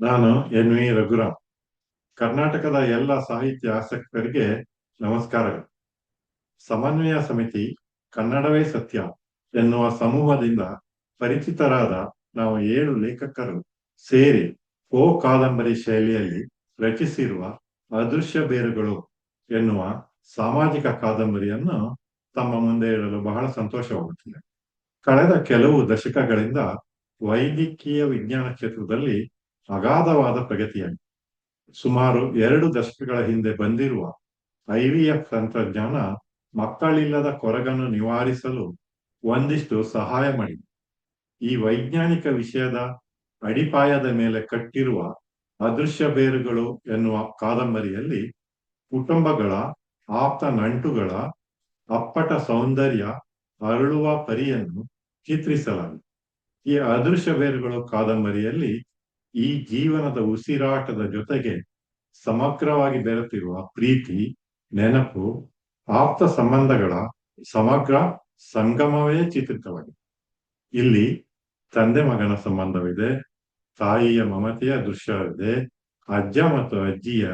ನಾನು N V Raghuram. ಕರ್ನಾಟಕದ ಎಲ್ಲ ಸಾಹಿತ್ಯ ಆಸಕ್ತರಿಗೆ ನಮಸ್ಕಾರಗಳು. ಸಮನ್ವಯ ಸಮಿತಿ ಕನ್ನಡವೇ ಸತ್ಯ ಎನ್ನುವ ಸಮೂಹದಿಂದ ಪರಿಚಿತರಾದ ನಾವು ಏಳು ಲೇಖಕರು ಸೇರಿ ಓ ಕಾದಂಬರಿ ಶೈಲಿಯಲ್ಲಿ ರಚಿಸಿರುವ ಅದೃಶ್ಯ ಬೇರುಗಳು ಎನ್ನುವ ಸಾಮಾಜಿಕ ಕಾದಂಬರಿಯನ್ನು ತಮ್ಮ ಮುಂದೆ ಇಡಲು ಬಹಳ ಸಂತೋಷವಾಗುತ್ತಿದೆ. ಕಳೆದ ಕೆಲವು ದಶಕಗಳಿಂದ ವೈದ್ಯಕೀಯ ವಿಜ್ಞಾನ ಕ್ಷೇತ್ರದಲ್ಲಿ ಅಗಾಧವಾದ ಪ್ರಗತಿಯಾಗಿದೆ ಸುಮಾರು ಎರಡು ದಶಕಗಳ ಹಿಂದೆ ಬಂದಿರುವ ಐವಿಎಫ್ ತಂತ್ರಜ್ಞಾನ ಮಕ್ಕಳಿಲ್ಲದ ಕೊರಗನ್ನು ನಿವಾರಿಸಲು ಒಂದಿಷ್ಟು ಸಹಾಯ ಮಾಡಿದೆ. ಈ ವೈಜ್ಞಾನಿಕ ವಿಷಯದ ಅಡಿಪಾಯದ ಮೇಲೆ ಕಟ್ಟಿರುವ ಅದೃಶ್ಯ ಬೇರುಗಳು ಎನ್ನುವ ಕಾದಂಬರಿಯಲ್ಲಿ ಕುಟುಂಬಗಳ, ಆಪ್ತ ನಂಟುಗಳ, ಅಪ್ಪಟ ಸೌಂದರ್ಯ ಅರಳುವ ಪರಿಯನ್ನು ಚಿತ್ರಿಸಲಾಗಿದೆ. ಈ ಅದೃಶ್ಯ ಬೇರುಗಳು ಕಾದಂಬರಿಯಲ್ಲಿ ಈ ಜೀವನದ ಉಸಿರಾಟದ ಜೊತೆಗೆ ಸಮಗ್ರವಾಗಿ ಬೆರೆತಿರುವ ಪ್ರೀತಿ, ನೆನಪು, ಆಪ್ತ ಸಂಬಂಧಗಳ ಸಮಗ್ರ ಸಂಗಮವೇ ಚಿತ್ರಿತವಾಗಿದೆ. ಇಲ್ಲಿ ತಂದೆ ಮಗನ ಸಂಬಂಧವಿದೆ, ತಾಯಿಯ ಮಮತೆಯ ದೃಶ್ಯವಿದೆ, ಅಜ್ಜ ಮತ್ತು ಅಜ್ಜಿಯ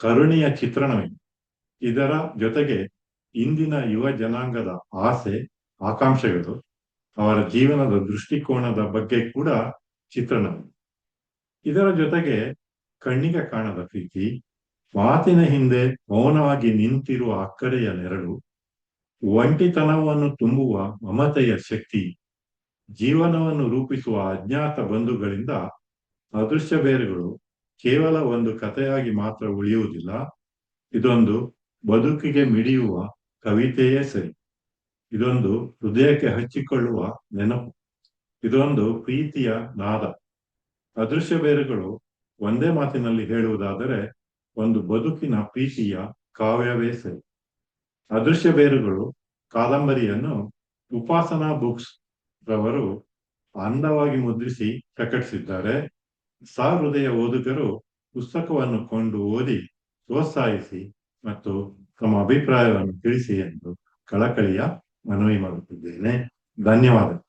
ಕರುಣೆಯ ಚಿತ್ರಣವಿದೆ. ಇದರ ಜೊತೆಗೆ ಇಂದಿನ ಯುವ ಜನಾಂಗದ ಆಸೆ, ಆಕಾಂಕ್ಷೆಗಳು ಅವರ ಜೀವನದ ದೃಷ್ಟಿಕೋನದ ಬಗ್ಗೆ ಕೂಡ ಚಿತ್ರಣವಿದೆ. ಇದರ ಜೊತೆಗೆ ಕಣ್ಣಿಗೆ ಕಾಣದ ಪ್ರೀತಿ, ಮಾತಿನ ಹಿಂದೆ ಮೌನವಾಗಿ ನಿಂತಿರುವ ಅಕ್ಕರೆಯ ನೆರಳು, ಒಂಟಿತನವನ್ನು ತುಂಬುವ ಮಮತೆಯ ಶಕ್ತಿ, ಜೀವನವನ್ನು ರೂಪಿಸುವ ಅಜ್ಞಾತ ಬಂಧುಗಳಿಂದ ಅದೃಶ್ಯ ಬೇರುಗಳು ಕೇವಲ ಒಂದು ಕಥೆಯಾಗಿ ಮಾತ್ರ ಉಳಿಯುವುದಿಲ್ಲ, ಇದೊಂದು ಬದುಕಿಗೆ ಮಿಡಿಯುವ ಕವಿತೆಯೇ ಸರಿ. ಇದೊಂದು ಹೃದಯಕ್ಕೆ ಹಚ್ಚಿಕೊಳ್ಳುವ ನೆನಪು, ಇದೊಂದು ಪ್ರೀತಿಯ ನಾದ. ಅದೃಶ್ಯ ಬೇರುಗಳು ಒಂದೇ ಮಾತಿನಲ್ಲಿ ಹೇಳುವುದಾದರೆ ಒಂದು ಬದುಕಿನ ಪ್ರೀತಿಯ ಕಾವ್ಯವೇ ಸರಿ. ಅದೃಶ್ಯ ಬೇರುಗಳು ಕಾದಂಬರಿಯನ್ನು ಉಪಾಸನಾ ಬುಕ್ಸ್ ರವರು ಅಂದವಾಗಿ ಮುದ್ರಿಸಿ ಪ್ರಕಟಿಸಿದ್ದಾರೆ. ಸಹೃದಯ ಓದುಗರು ಪುಸ್ತಕವನ್ನು ಕೊಂಡು ಓದಿ ಪ್ರೋತ್ಸಾಹಿಸಿ ಮತ್ತು ತಮ್ಮ ಅಭಿಪ್ರಾಯವನ್ನು ತಿಳಿಸಿ ಎಂದು ಕಳಕಳಿಯ ಮನವಿ ಮಾಡುತ್ತಿದ್ದೇನೆ. ಧನ್ಯವಾದ